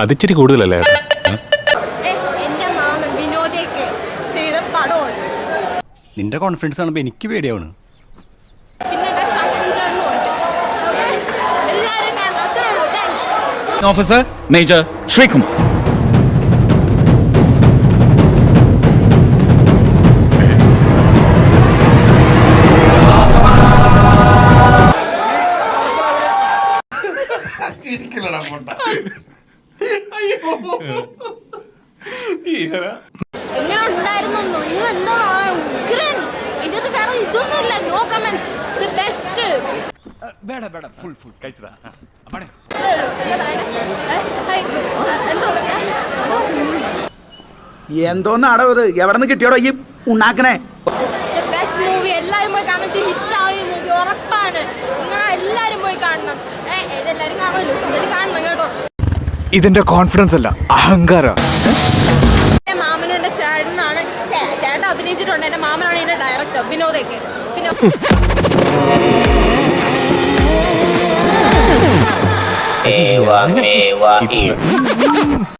അതിച്ചിരി കൂടുതലല്ലേ? നിന്റെ കോൺഫിഡൻസ് ആണ് എനിക്ക് പേടിയാണ് പിന്നെ ഓഫീസർ മേജർ ശ്രീകുമാർ എങ്ങനെ ഉണ്ടായിരുന്നു ഉഗ്രൻ? ഇതിനകത്ത് വേറെ ഇതൊന്നുമില്ല. നോ കമന്റ്സ് ദി ബെസ്റ്റ് വേട വേട ഫുൾ ഫുൾ കഴിച്ചതാ. എന്തോ? എന്തോന്നാടോ ഇത്? എവിടെ നിന്ന് കിട്ടിയോടോ ഈ ഉണ്ടാക്കണേ ബെസ്റ്റ് മൂവി എല്ലാരും പോയി ഇത് ഹിറ്റ് ഇതിന്റെ കോൺഫിഡൻസ് അല്ല അഹങ്കാര. എന്റെ മാമനും എന്റെ ചേട്ടനാണ് ചേട്ടൻ അഭിനയിച്ചിട്ടുണ്ട്. എന്റെ മാമനാണ് ഇതിന്റെ ഡയറക്ടർ പിന്നെ ewa.